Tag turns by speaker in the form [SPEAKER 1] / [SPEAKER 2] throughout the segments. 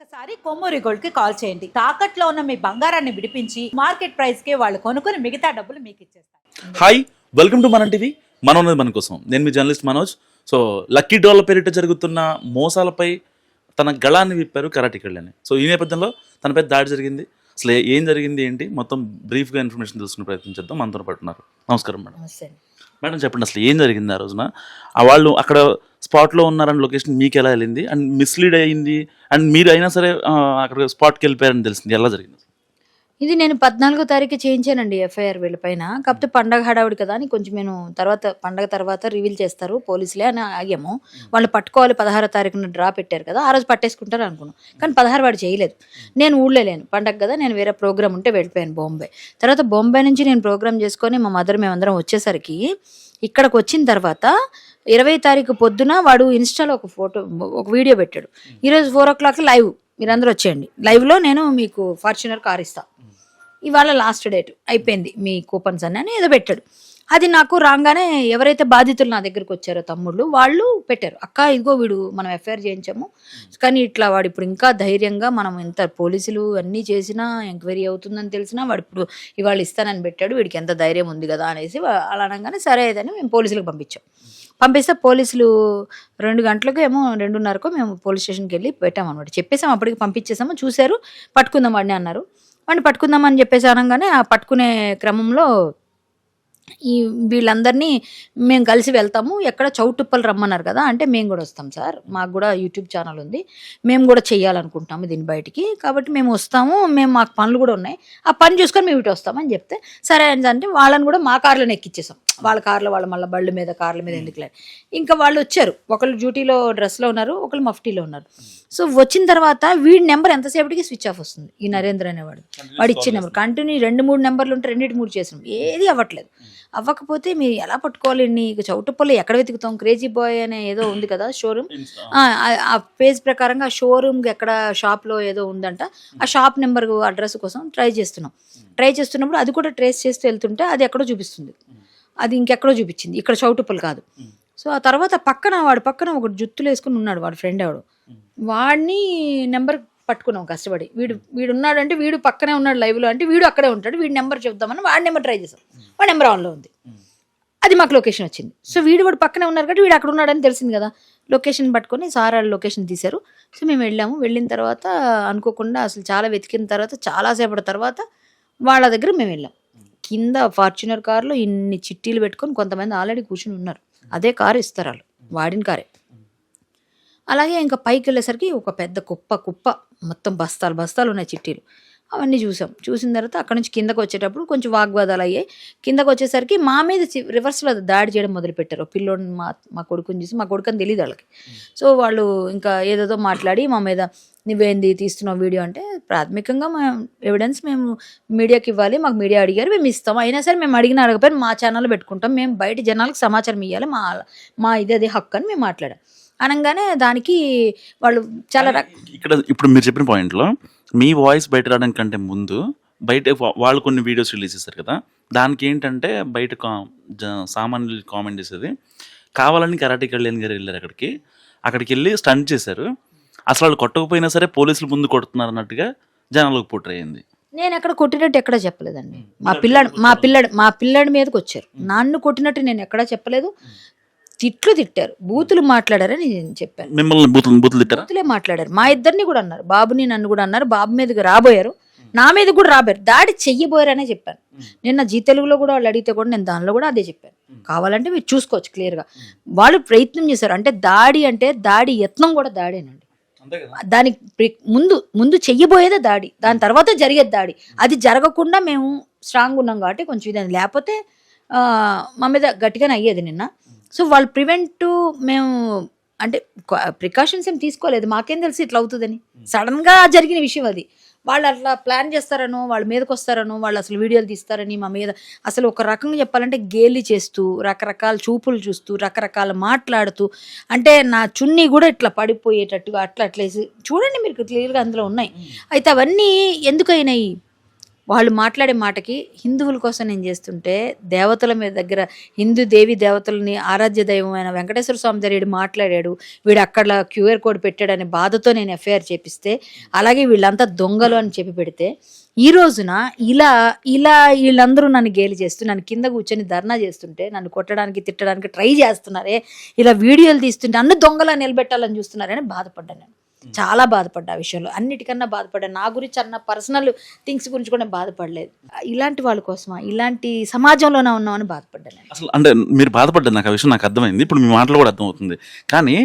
[SPEAKER 1] ఒక్కసారి కొమ్మూరి గోల్డ్కి కాల్ చేయండి. తాకట్లో ఉన్న మీ బంగారాన్ని విడిపించి మార్కెట్ ప్రైస్కి వాళ్ళు కొనుక్కుని మిగతా డబ్బులు మీకు ఇచ్చేస్తారు.
[SPEAKER 2] Hi welcome to Mana TV. మనం ఉన్నది మన కోసం. నేను మీ journalist Manoj. So lucky doll పేరిట జరుగుతున్న మోసాలపై తన గళాన్ని విప్పారు కరాటి కళ్యాణి. సో ఈ నేపథ్యంలో తనపై దాడి జరిగింది. అసలు ఏ- జరిగింది ఏంటి? మొత్తం బ్రీఫ్గా ఇన్ఫర్మేషన్ తెలుసుకునే ప్రయత్నం చేద్దాం. మనతో పట్టున్నారు నమస్కారం మేడం. మేడం చెప్పండి అసలు ఏం జరిగింది ఆ రోజున? ఆ వాళ్ళు అక్కడ స్పాట్లో ఉన్నారని లొకేషన్ మీకు ఎలా వెళ్ళింది? అండ్ మిస్లీడ్ అయ్యింది? అండ్ మీరు అయినా సరే అక్కడ స్పాట్కి వెళ్ళిపోయారని తెలిసింది. ఎలా జరిగింది?
[SPEAKER 3] ఇది నేను పద్నాలుగో తారీఖు చేయించానండి ఎఫ్ఐఆర్ వీళ్ళపైన. కాకపోతే పండగ హడావుడి కదా అని కొంచెం నేను తర్వాత పండగ తర్వాత రివీల్ చేస్తారు పోలీసులే అని ఆగాము. వాళ్ళు పట్టుకోవాలి పదహారో తారీఖున డ్రా పెట్టారు కదా ఆ రోజు పట్టేసుకుంటారు అనుకున్నాం. కానీ పదహారు వాడు చేయలేదు. నేను ఊళ్ళో లేను. పండగ కదా నేను వేరే ప్రోగ్రామ్ ఉంటే వెళ్ళిపోయాను బాంబే. తర్వాత బాంబే నుంచి నేను ప్రోగ్రామ్ చేసుకొని మా మదర్ మేమందరం వచ్చేసరికి ఇక్కడికి వచ్చిన తర్వాత ఇరవై తారీఖు పొద్దున వాడు ఇన్స్టాలో ఒక ఫోటో ఒక వీడియో పెట్టాడు. ఈరోజు ఫోర్ ఓ క్లాక్ లైవ్. మీరందరూ వచ్చేయండి. లైవ్లో నేను మీకు ఫార్చునర్ కార్ ఇస్తాను ఇవాళ లాస్ట్ డేట్ అయిపోయింది. మీ కూపన్స్ అని అని ఏదో పెట్టాడు. అది నాకు రాగానే ఎవరైతే బాధితులు నా దగ్గరికి వచ్చారో తమ్ముళ్ళు వాళ్ళు పెట్టారు. అక్క ఇదిగో వీడు మనం ఎఫ్ఐఆర్ చేయించాము. కానీ ఇట్లా వాడు ఇప్పుడు ఇంకా ధైర్యంగా మనం ఎంత పోలీసులు అన్నీ చేసినా ఎంక్వైరీ అవుతుందని తెలిసినా వాడు ఇప్పుడు ఇవాళ ఇస్తానని పెట్టాడు. వీడికి ఎంత ధైర్యం ఉంది కదా అనేసి అలా అనగానే సరే అని మేము పోలీసులకు పంపించాం. పంపిస్తే పోలీసులు రెండు గంటలకు ఏమో రెండున్నరకు మేము పోలీస్ స్టేషన్కి వెళ్ళి పెట్టామన్నమాట. చెప్పేసాం అప్పటికి పంపించేసాము చూశారు పట్టుకుందాం వాడిని అన్నారు. వాడిని పట్టుకుందామని చెప్పేసి అనగానే ఆ పట్టుకునే క్రమంలో ఈ వీళ్ళందరినీ మేము కలిసి వెళ్తాము. ఎక్కడ చౌటుప్పలు రమ్మన్నారు కదా అంటే మేము కూడా వస్తాం సార్. మాకు కూడా యూట్యూబ్ ఛానల్ ఉంది. మేము కూడా చెయ్యాలనుకుంటాము దీని బయటికి. కాబట్టి మేము వస్తాము. మేము మాకు పనులు కూడా ఉన్నాయి. ఆ పని చూసుకొని మేము ఇటు వస్తామని చెప్తే సరే అంటే వాళ్ళని కూడా మా కార్లను ఎక్కిచ్చేసాం. వాళ్ళ కార్లో వాళ్ళ మళ్ళీ బళ్ళు మీద కార్ల మీద ఎందుకులే ఇంకా వాళ్ళు వచ్చారు. ఒకళ్ళు డ్యూటీలో డ్రెస్లో ఉన్నారు ఒకళ్ళు మఫ్టీలో ఉన్నారు. సో వచ్చిన తర్వాత వీడి నెంబర్ ఎంతసేపటికి స్విచ్ ఆఫ్ వస్తుంది ఈ నరేంద్ర అనేవాడు. వాడు ఇచ్చిన నెంబర్ కంటిన్యూ రెండు మూడు నెంబర్లు ఉంటే రెండింటి మూడు చేసాం ఏది అవ్వట్లేదు. అవ్వకపోతే మీరు ఎలా పట్టుకోవాలి నీకు చౌటుప్పలు ఎక్కడ వెతుకుతాం? క్రేజీ బాయ్ అనే ఏదో ఉంది కదా షోరూమ్ ఆ పేజ్ ప్రకారంగా ఆ షోరూమ్ ఎక్కడ షాప్లో ఏదో ఉందంట. ఆ షాప్ నెంబర్ అడ్రస్ కోసం ట్రై చేస్తున్నాం. ట్రై చేస్తున్నప్పుడు అది కూడా ట్రేస్ చేస్తూ వెళ్తుంటే అది ఎక్కడో చూపిస్తుంది. అది ఇంకెక్కడో చూపించింది. ఇక్కడ చౌటుప్పలు కాదు. సో ఆ తర్వాత పక్కన వాడు పక్కన ఒక జుత్తులు వేసుకుని ఉన్నాడు వాడు ఫ్రెండ్ ఎవడు. వాడిని నెంబర్ పట్టుకున్నాం కష్టపడి. వీడు వీడు ఉన్నాడంటే వీడు పక్కనే ఉన్నాడు లైవ్లో అంటే వీడు అక్కడే ఉంటాడు వీడి నెంబర్ చెప్దామని వాడి నెంబర్ ట్రై చేసాం వాడి నెంబర్ ఆన్లో ఉంది. అది మాకు లొకేషన్ వచ్చింది. సో వీడు వాడు పక్కనే ఉన్నారు కాబట్టి వీడు అక్కడ ఉన్నాడని తెలిసింది కదా. లొకేషన్ పట్టుకొని సార్ వాళ్ళు లొకేషన్ తీశారు. సో మేము వెళ్ళాము. వెళ్ళిన తర్వాత అనుకోకుండా అసలు చాలా వెతికిన తర్వాత చాలాసేపటి తర్వాత వాళ్ళ దగ్గర మేము వెళ్ళాం. కింద ఫార్చునర్ కార్లో ఇన్ని చిట్టీలు పెట్టుకొని కొంతమంది ఆల్రెడీ కూర్చుని ఉన్నారు. అదే కారు ఇస్తారు వాళ్ళు. వాడిన కారే. అలాగే ఇంకా పైకి వెళ్ళేసరికి ఒక పెద్ద కుప్ప కుప్ప. మొత్తం బస్తాలు బస్తాలు ఉన్నాయి చిట్టీలు. అవన్నీ చూసాం. చూసిన తర్వాత అక్కడ నుంచి కిందకు వచ్చేటప్పుడు కొంచెం వాగ్వాదాలు అయ్యాయి. కిందకు వచ్చేసరికి మా మీద రివర్స్లో దాడి చేయడం మొదలుపెట్టారు. పిల్లోని మా మా కొడుకుని చూసి మా కొడుకుని తెలియదు వాళ్ళకి. సో వాళ్ళు ఇంకా ఏదేదో మాట్లాడి మా మీద నువ్వేంది తీస్తున్నావు వీడియో అంటే ప్రాథమికంగా మా ఎవిడెన్స్ మేము మీడియాకి ఇవ్వాలి మాకు మీడియా అడిగారు మేము ఇస్తాం. అయినా సరే మేము అడిగిన అడగపోయిన మా ఛానల్లో పెట్టుకుంటాం. మేము బయట జనాలకు సమాచారం ఇవ్వాలి మా మా ఇది అది హక్కు అని మేము మాట్లాడాం. అనగానే దానికి వాళ్ళు చాలా రక
[SPEAKER 2] ఇక్కడ ఇప్పుడు మీరు చెప్పిన పాయింట్లో మీ వాయిస్ బయట రావడానికి కంటే ముందు బయట వాళ్ళు కొన్ని వీడియోస్ రిలీజ్ చేశారు కదా దానికి ఏంటంటే బయట కా- జ- సామాన్యులు కామెంట్ చేసేది కావాలని కరాటే కళ్యాణ్ గారు వెళ్ళారు అక్కడికి. అక్కడికి వెళ్ళి స్టంట్ చేశారు. అసలు వాళ్ళు కొట్టకపోయినా సరే పోలీసులు ముందు కొడుతున్నారు అన్నట్టుగా జనాలకు పుట్ర అయింది.
[SPEAKER 3] నేను ఎక్కడ కొట్టినట్టు ఎక్కడా చెప్పలేదండి. మా పిల్లాడు మా పిల్లాడు మా పిల్లాడి మీదకి వచ్చారు. నన్ను కొట్టినట్టు నేను ఎక్కడా చెప్పలేదు. తిట్లు తిట్టారు. బూతులు మాట్లాడారని నేను చెప్పాను.
[SPEAKER 2] మిమ్మల్ని బూతులు బూతులు తిట్టారా?
[SPEAKER 3] బూతులే మాట్లాడారు. మా ఇద్దరిని కూడా అన్నారు. బాబుని నన్ను కూడా అన్నారు. బాబు మీదకి రాబోయారు. నా మీద కూడా రాబోయారు. దాడి చెయ్యబోయారనే చెప్పాను. నిన్న జీ తెలుగులో కూడా వాళ్ళు అడిగితే కూడా నేను దానిలో కూడా అదే చెప్పాను. కావాలంటే మీరు చూసుకోవచ్చు క్లియర్గా. వాళ్ళు ప్రయత్నం చేశారు. అంటే దాడి అంటే దాడి యత్నం కూడా దాడేనండి. దానికి ముందు ముందు చెయ్యబోయేదే దాడి. దాని తర్వాత జరిగేది దాడి. అది జరగకుండా మేము స్ట్రాంగ్ ఉన్నాం కాబట్టి కొంచెం ఇదని లేకపోతే మా మీద గట్టిగానే అయ్యేది నిన్న. సో వాళ్ళు ప్రివెంట్ మేము అంటే ప్రికాషన్స్ ఏం తీసుకోలేదు. మాకేం తెలిసి ఇట్లా అవుతుందని. సడన్గా జరిగిన విషయం అది. వాళ్ళు అట్లా ప్లాన్ చేస్తారనో వాళ్ళ మీదకి వస్తారనో వాళ్ళు అసలు వీడియోలు తీస్తారని మా మీద అసలు ఒక రకంగా చెప్పాలంటే గేలి చేస్తూ రకరకాల చూపులు చూస్తూ రకరకాల మాట్లాడుతూ అంటే నా చున్నీ కూడా ఇట్లా పడిపోయేటట్టుగా అట్లా అట్లేసి చూడండి మీరు క్లియర్గా అందులో ఉన్నాయి. అయితే అవన్నీ ఎందుకు అయినాయి వాళ్ళు మాట్లాడే మాటకి హిందువుల కోసం నేను చేస్తుంటే దేవతల మీద దగ్గర హిందూ దేవి దేవతలని ఆరాధ్య దైవమైన వెంకటేశ్వర స్వామి దగ్గర మాట్లాడాడు వీడు అక్కడ క్యూఆర్ కోడ్ పెట్టాడనే బాధతో నేను ఎఫ్ఐఆర్ చేపిస్తే అలాగే వీళ్ళంతా దొంగలు అని చెప్పి పెడితే ఈ రోజున ఇలా ఇలా వీళ్ళందరూ నన్ను గేలి చేస్తూ నన్ను కింద కూర్చొని ధర్నా చేస్తుంటే నన్ను కొట్టడానికి తిట్టడానికి ట్రై చేస్తున్నారే ఇలా వీడియోలు తీస్తుంటే అన్ని దొంగలా నిలబెట్టాలని చూస్తున్నారని బాధపడ్డాను నేను. చాలా బాధపడ్డా ఆ విషయంలో. అన్నిటికన్నా బాధపడ్డా. నా గురించి అన్న పర్సనల్ థింగ్స్ గురించి కూడా బాధపడలేదు. ఇలాంటి వాళ్ళ కోసమా? ఇలాంటి సమాజంలోనే ఉన్నామని బాధపడ్డాను
[SPEAKER 2] అసలు అంటే మీరు బాధపడ్డారు నాకు ఆ విషయం నాకు అర్థమైంది. ఇప్పుడు మీ మాటలు కూడా అర్థమవుతుంది. కానీ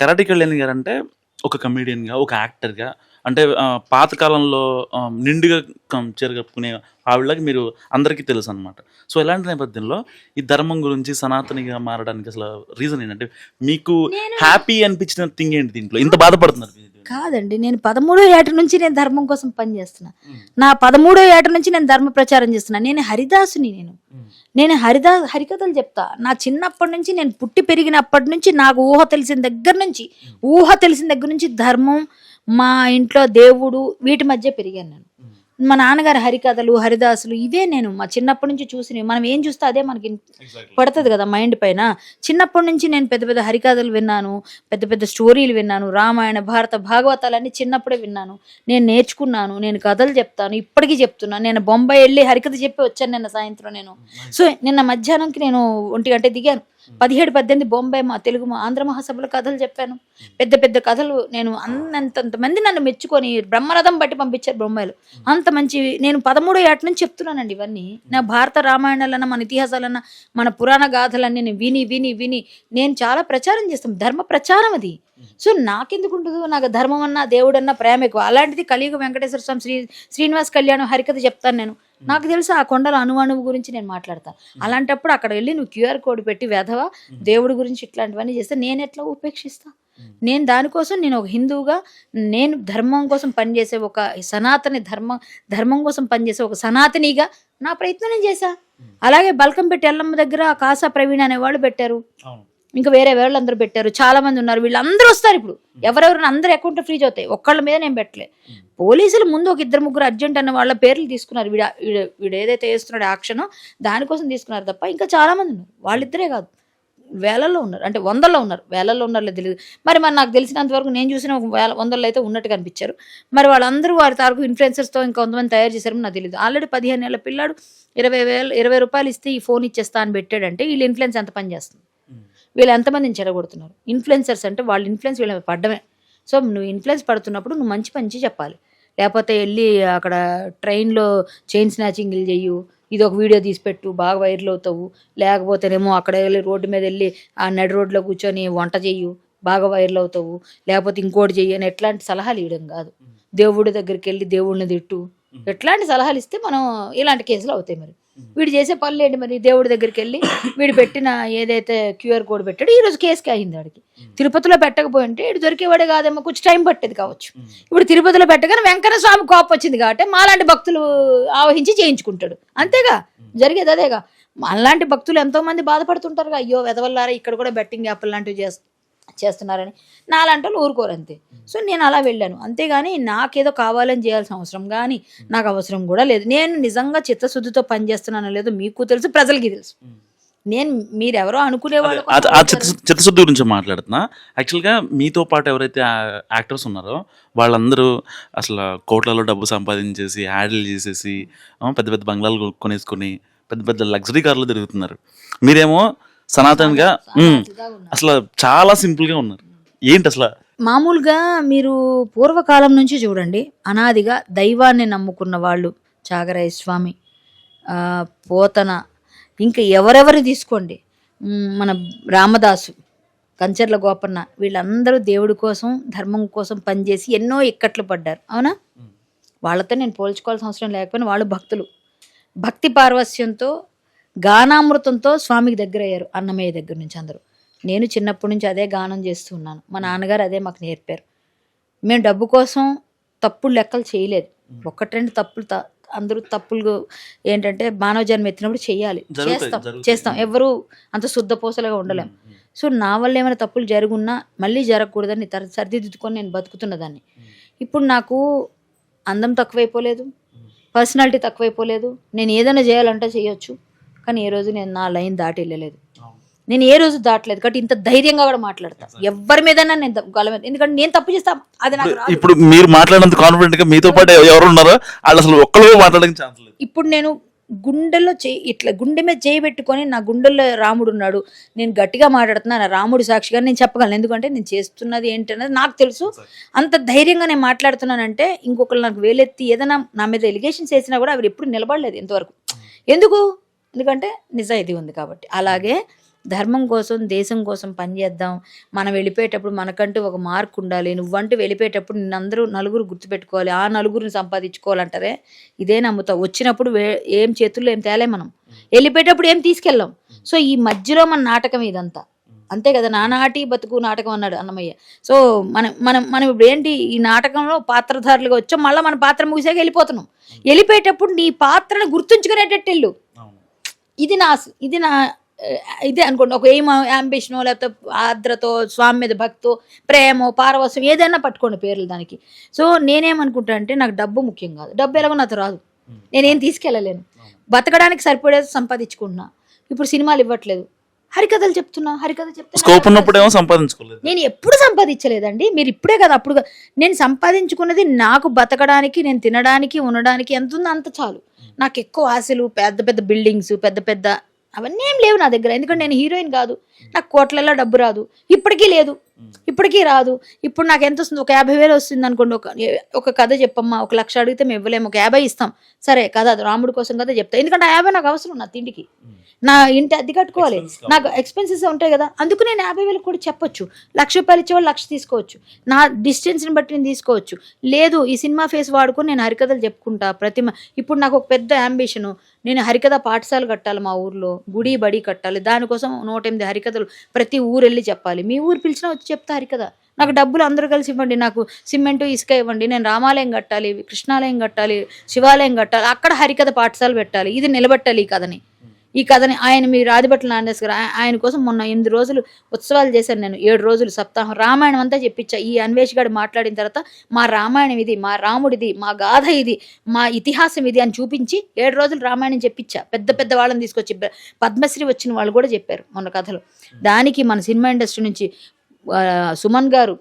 [SPEAKER 2] కరాటే కళ్యాణ్ గారు అంటే ఒక కమీడియన్గా ఒక యాక్టర్గా అంటే పాతకాలంలో నిండుగా కం- చీర కప్పుకునే ఆవిడకి మీరు అందరికీ తెలుసు అనమాట సో ఇలాంటి నేపథ్యంలో ఈ ధర్మం గురించి సనాతనిగా మారడానికి అసలు రీజన్ ఏంటంటే మీకు హ్యాపీ అనిపించిన థింగ్ ఏంటి దీంట్లో? ఇంత బాధపడుతున్నారు?
[SPEAKER 3] కాదండి నేను పదమూడో ఏట నుంచి నేను ధర్మం కోసం పనిచేస్తున్నా నా పదమూడో ఏట నుంచి నేను ధర్మ ప్రచారం చేస్తున్నా. నేను హరిదాసుని నేను. నేను హరిదా హరికథలు చెప్తా. నా చిన్నప్పటి నుంచి నేను పుట్టి పెరిగినప్పటి నుంచి నాకు ఊహ తెలిసిన దగ్గర నుంచి ఊహ తెలిసిన దగ్గర నుంచి ధర్మం మా ఇంట్లో దేవుడు వీటి మధ్య పెరిగాను నేను. మా నాన్నగారు హరికథలు హరిదాసులు ఇవే నేను మా చిన్నప్పటి నుంచి చూసినవి. మనం ఏం చూస్తే అదే మనకి పడుతుంది కదా మైండ్ పైన. చిన్నప్పటి నుంచి నేను పెద్ద పెద్ద హరికథలు విన్నాను పెద్ద పెద్ద స్టోరీలు విన్నాను రామాయణ భారత భాగవతాలన్నీ చిన్నప్పుడే విన్నాను. నేను నేర్చుకున్నాను నేను కథలు చెప్తాను ఇప్పటికీ చెప్తున్నాను. నేను బొంబాయి వెళ్ళి హరికథ చెప్పి వచ్చాను నిన్న సాయంత్రం నేను. సో నిన్న మధ్యాహ్నంకి నేను ఒంటి గంట దిగాను. పదిహేడు పద్దెనిమిది బొంబాయి మా తెలుగు మా ఆంధ్ర మహాసభలో కథలు చెప్పాను. పెద్ద పెద్ద కథలు నేను అన్నంత మంది నన్ను మెచ్చుకొని బ్రహ్మరథం బట్టి పంపించారు బొంబాయిలో. అంత మంచి నేను పదమూడో ఏట నుంచి చెప్తున్నానండి ఇవన్నీ. నా భారత రామాయణాలన్న మన ఇతిహాసాలన్న మన పురాణ గాథలన్నీ నేను విని విని విని నేను చాలా ప్రచారం చేస్తాను ధర్మ ప్రచారం అది. సో నాకెందుకు ఉండదు నాకు ధర్మం అన్న దేవుడన్నా ప్రేమ ఎక్కువ. అలాంటిది కలియుగ వెంకటేశ్వర స్వామి శ్రీ శ్రీనివాస్ కళ్యాణం హరికథ చెప్తాను నేను. నాకు తెలుసు ఆ కొండల అణువణువు గురించి నేను మాట్లాడతాను అలాంటప్పుడు అక్కడ వెళ్ళి నువ్వు క్యూఆర్ కోడ్ పెట్టి వెధవా దేవుడి గురించి ఇట్లాంటివన్నీ చేస్తే నేను ఎట్లా ఉపేక్షిస్తా? నేను దానికోసం నేను ఒక హిందువుగా నేను ధర్మం కోసం పనిచేసే ఒక సనాతని ధర్మ ధర్మం కోసం పనిచేసే ఒక సనాతనిగా నా ప్రయత్నం నేను చేశా అలాగే బల్కంపేట ఎల్లమ్మ దగ్గర కాసా ప్రవీణ్ అనే వాళ్ళు పెట్టారు ఇంకా వేరే వేళ్ళు అందరూ పెట్టారు. చాలా మంది ఉన్నారు. వీళ్ళందరూ వస్తారు ఇప్పుడు. ఎవరెవరు అందరు అకౌంట్ ఫ్రీజ్ అవుతాయి. ఒక్కళ్ళ మీద నేను పెట్టలే. పోలీసులు ముందు ఒక ఇద్దరు ముగ్గురు అర్జెంట్ అన్న వాళ్ళ పేర్లు తీసుకున్నారు. వీడు వీడు వీడు ఏదైతే వేస్తున్నాడు యాక్షన్ దానికోసం తీసుకున్నారు తప్ప ఇంకా చాలా మంది ఉన్నారు. వాళ్ళిద్దరే కాదు. వేలల్లో ఉన్నారు. అంటే వందల్లో ఉన్నారు. వేలల్లో ఉన్నారో తెలియదు మరి మరి నాకు తెలిసినంత వరకు నేను చూసిన ఒక వేల వందల్లో అయితే ఉన్నట్టు కనిపించారు. మరి వాళ్ళందరూ వారి తరపు ఇన్ఫ్లుయెన్సర్స్తో ఇంకా కొంతమంది తయారు చేశారని నాకు తెలియదు ఆల్రెడీ పదిహేను ఏళ్ళ పిల్లాడు ఇరవై వేలు ఇరవై రూపాయలు ఇస్తే ఈ ఫోన్ ఇచ్చేస్తా అని పెట్టాడంటే వీళ్ళు ఇన్ఫ్లుయెన్స్ ఎంత పని చేస్తుంది? వీళ్ళు ఎంతమందిని చెడగొడుతున్నారు ఇన్ఫ్లుయెన్సర్స్ అంటే వాళ్ళ ఇన్ఫ్లుయెన్స్ వీళ్ళ పడ్డమే. సో నువ్వు ఇన్ఫ్లుయెన్స్ పడుతున్నప్పుడు నువ్వు మంచి మంచి చెప్పాలి. లేకపోతే వెళ్ళి అక్కడ ట్రైన్లో చైన్ స్నాచింగ్లు చెయ్యు ఇది ఒక వీడియో తీసి పెట్టు బాగా వైరల్ అవుతావు. లేకపోతేనేమో అక్కడ వెళ్ళి రోడ్డు మీద వెళ్ళి ఆ నడి రోడ్లో కూర్చొని వంట చెయ్యు బాగా వైరల్ అవుతావు. లేకపోతే ఇంకోటి చెయ్యి అని ఎట్లాంటి సలహాలు ఇవ్వడం కాదు. దేవుడి దగ్గరికి వెళ్ళి దేవుడిని తిట్టు. ఎట్లాంటి సలహాలు ఇస్తే మనం ఇలాంటి కేసులు అవుతాయి మరి. వీడు చేసే పనులు ఏంటి మరి? దేవుడి దగ్గరికి వెళ్ళి వీడు పెట్టిన ఏదైతే క్యూఆర్ కోడ్ పెట్టాడో ఈ రోజు కేసుకి అయింది వాడికి తిరుపతిలో పెట్టకపోయింటే ఇటు దొరికేవాడే కాదేమో కొంచెం టైం పట్టేది కావచ్చు. ఇప్పుడు తిరుపతిలో పెట్టగానే వెంకన్న స్వామి కోపం వచ్చింది కాబట్టి మాలాంటి భక్తులు ఆవహించి చేయించుకుంటాడు. అంతేగా? జరిగేది అదేగా. అలాంటి భక్తులు ఎంతో మంది బాధపడుతుంటారు అయ్యో వెదవల్లారా ఇక్కడ కూడా బెట్టింగ్ యాప్లు లాంటివి చేస్తారు చేస్తున్నారని. నాలాంటి వాళ్ళు ఊరుకోరు అంతే. సో నేను అలా వెళ్ళాను. అంతేగాని నాకేదో కావాలని చేయాల్సిన అవసరం కానీ నాకు అవసరం కూడా లేదు. నేను నిజంగా చిత్తశుద్ధితో పనిచేస్తున్నానో లేదో మీకు తెలుసు ప్రజలకి తెలుసు. నేను మీరెవరో అనుకునేవాళ్ళు
[SPEAKER 2] చిత్తశుద్ధి గురించి మాట్లాడుతున్నా. యాక్చువల్గా మీతో పాటు ఎవరైతే యాక్టర్స్ ఉన్నారో వాళ్ళందరూ అసలు కోట్లలో డబ్బు సంపాదించేసి యాడ్లు చేసేసి పెద్ద పెద్ద బంగ్లాలు కొనేసుకొని పెద్ద పెద్ద లగ్జరీ కార్లు తిరుగుతున్నారు. మీరేమో సనాతన్గా అసలు చాలా సింపుల్గా ఉన్నారు. ఏంటి అసలు?
[SPEAKER 3] మామూలుగా మీరు పూర్వకాలం నుంచి చూడండి అనాదిగా దైవాన్ని నమ్ముకున్న వాళ్ళు చాగరాయ స్వామి పోతన ఇంకా ఎవరెవరు తీసుకోండి మన రామదాసు కంచర్ల గోపన్న వీళ్ళందరూ దేవుడి కోసం ధర్మం కోసం పనిచేసి ఎన్నో ఇక్కట్లు పడ్డారు. అవునా? వాళ్ళతో నేను పోల్చుకోవాల్సిన అవసరం లేకపోయినా వాళ్ళు భక్తులు. భక్తి పార్వస్యంతో గానామృతంతో స్వామికి దగ్గర అయ్యారు అన్నమయ్య దగ్గర నుంచి అందరూ. నేను చిన్నప్పటి నుంచి అదే గానం చేస్తూ ఉన్నాను. మా నాన్నగారు అదే మాకు నేర్పారు. మేము డబ్బు కోసం తప్పుడు లెక్కలు చేయలేదు. ఒకటి రెండు తప్పులు త- అందరూ తప్పులు ఏంటంటే మానవ జన్మ ఎత్తినప్పుడు చేయాలి. చేస్తాం. చేస్తాం. ఎవరు అంత శుద్ధపూసలుగా ఉండలేం. సో నా వల్ల ఏమైనా తప్పులు జరుగున్నా మళ్ళీ జరగకూడదని తర- సరిదిద్దుకొని నేను బతుకుతున్నదాన్ని ఇప్పుడు నాకు అందం తక్కువైపోలేదు. పర్సనాలిటీ తక్కువైపోలేదు. నేను ఏదైనా చేయాలంటే చేయొచ్చు. కానీ ఏ రోజు నేను నా లైన్ దాటి వెళ్ళలేదు. నేను ఏ రోజు దాటలేదు కాబట్టి ఇంత ధైర్యంగా కూడా మాట్లాడతా. ఎవరి మీదైనా నేను గల మీద ఎందుకంటే నేను తప్పు చేస్తా అది నాకు రాదు.
[SPEAKER 2] ఇప్పుడు మీరు మాట్లాడినంత కాన్ఫిడెంట్గా మీతో పాటు ఎవరు ఉన్నారో వాళ్ళు అసలు ఒక్కరు మాట్లాడడానికి ఛాన్స్ లేదు.
[SPEAKER 3] ఇప్పుడు నేను గుండెల్లో చేయి ఇట్లా గుండె మీద చేయి పెట్టుకొని నా గుండెల్లో రాముడు ఉన్నాడు నేను గట్టిగా మాట్లాడుతున్నా నా రాముడు సాక్షిగా నేను చెప్పగలను. ఎందుకంటే నేను చేస్తున్నది ఏంటనేది నాకు తెలుసు. అంత ధైర్యంగా నేను మాట్లాడుతున్నానంటే ఇంకొకరు నాకు వేలెత్తి ఏదైనా నా మీద ఎలిగేషన్స్ వేసినా కూడా అవి ఎప్పుడు నిలబడలేదు ఇంతవరకు. ఎందుకు? ఎందుకంటే నిజాయితీ ఉంది కాబట్టి. అలాగే ధర్మం కోసం దేశం కోసం పనిచేద్దాం మనం వెళ్ళిపోయేటప్పుడు మనకంటూ ఒక మార్క్ ఉండాలి. నువ్వంటూ వెళ్ళిపోయేటప్పుడు నిన్నందరూ నలుగురు గుర్తుపెట్టుకోవాలి. ఆ నలుగురిని సంపాదించుకోవాలంటారే ఇదే నమ్ముతా వచ్చినప్పుడు ఏం చేతుల్లో ఏం తేలే మనం. వెళ్ళిపోయేటప్పుడు ఏం తీసుకెళ్ళాం? సో ఈ మధ్యలో మన నాటకం ఇదంతా. అంతే కదా? నానాటి బతుకు నాటకం అన్నాడు అన్నమయ్య. సో మనం మనం మనం ఇప్పుడు ఏంటి ఈ నాటకంలో పాత్రధారులుగా వచ్చాం. మళ్ళీ మన పాత్ర ముగిసాక వెళ్ళిపోతున్నాం. వెళ్ళిపోయేటప్పుడు నీ పాత్రను గుర్తుంచుకునేటట్టు వెళ్ళు. ఇది నా ఇది నా ఇదే అనుకోండి. ఒక ఏం అంబిషనో లేకపోతే ఆర్ద్రతో స్వామి మీద భక్తో ప్రేమో పారవసం ఏదైనా పట్టుకోండి పేర్లు దానికి. సో నేనేమనుకుంటా అంటే నాకు డబ్బు ముఖ్యం కాదు. డబ్బు ఎలాగో నాతో రాదు. నేనేం తీసుకెళ్ళలేను. బతకడానికి సరిపడేది సంపాదించుకుంటున్నా. ఇప్పుడు సినిమాలు ఇవ్వట్లేదు. హరికథలు చెప్తున్నా హరికథ చెప్తున్నా
[SPEAKER 2] స్కోప్ సంపాదించుకోలేదు.
[SPEAKER 3] నేను ఎప్పుడు సంపాదించలేదండి. మీరు ఇప్పుడే కదా అప్పుడు నేను సంపాదించుకున్నది నాకు బతకడానికి నేను తినడానికి ఉండడానికి ఎంత ఉందో అంత చాలు. నాకు ఎక్కువ ఆశలు పెద్ద పెద్ద బిల్డింగ్స్ పెద్ద పెద్ద అవన్నీ ఏం లేవు నా దగ్గర. ఎందుకంటే నేను హీరోయిన్ కాదు. నాకు కోట్లలో డబ్బు రాదు. ఇప్పటికీ లేదు. ఇప్పటికీ రాదు. ఇప్పుడు నాకు ఎంత వస్తుంది? ఒక యాభై వేలు వస్తుంది అనుకోండి. ఒక ఒక కథ చెప్పమ్మా. ఒక లక్ష అడిగితే మేము ఇవ్వలేము. ఒక యాభై ఇస్తాం. సరే కథ అది. రాముడి కోసం కదా చెప్తా. ఎందుకంటే ఆ యాభై నాకు అవసరం నా తిండికి. నా ఇంటి అద్దె కట్టుకోవాలి. నాకు ఎక్స్పెన్సెస్ ఉంటాయి కదా. అందుకు నేను యాభై వేలకు కూడా చెప్పొచ్చు. లక్ష రూపాయలు ఇచ్చేవాళ్ళు లక్ష తీసుకోవచ్చు. నా డిస్టెన్స్ని బట్టి నేను తీసుకోవచ్చు. లేదు ఈ సినిమా ఫేస్ వాడుకొని నేను హరికథలు చెప్పుకుంటా ప్రతిమ ఇప్పుడు నాకు ఒక పెద్ద అంబిషను నేను హరికథ పాఠశాల కట్టాలి మా ఊర్లో. గుడి బడి కట్టాలి. దానికోసం నూట ఎనిమిది హరికథలు ప్రతి ఊరు వెళ్ళి చెప్పాలి. మీ ఊరు పిలిచినా వచ్చి చెప్తా హరికథ నాకు డబ్బులు అందరూ కలిసి ఇవ్వండి నాకు సిమెంట్ ఇసుక ఇవ్వండి నేను రామాలయం కట్టాలి కృష్ణాలయం కట్టాలి శివాలయం కట్టాలి అక్కడ హరికథ పాఠశాల పెట్టాలి ఇది నిలబెట్టాలి ఈ కథని. ఈ కథని ఆయన మీ రాదిభట్ల నాందేశ్ గారు ఆయన కోసం మొన్న ఎనిమిది రోజులు ఉత్సవాలు చేశాను నేను ఏడు రోజులు సప్తాహం. రామాయణం అంతా చెప్పించా. ఈ అన్వేష్ గారు మాట్లాడిన తర్వాత మా రామాయణం ఇది మా రాముడిది మా గాథ ఇది మా ఇతిహాసం ఇది అని చూపించి ఏడు రోజులు రామాయణం చెప్పించా. పెద్ద పెద్ద వాళ్ళని తీసుకొచ్చి పద్మశ్రీ వచ్చిన వాళ్ళు కూడా చెప్పారు మొన్న కథలు. దానికి మన సినిమా ఇండస్ట్రీ నుంచి సుమన్ గారు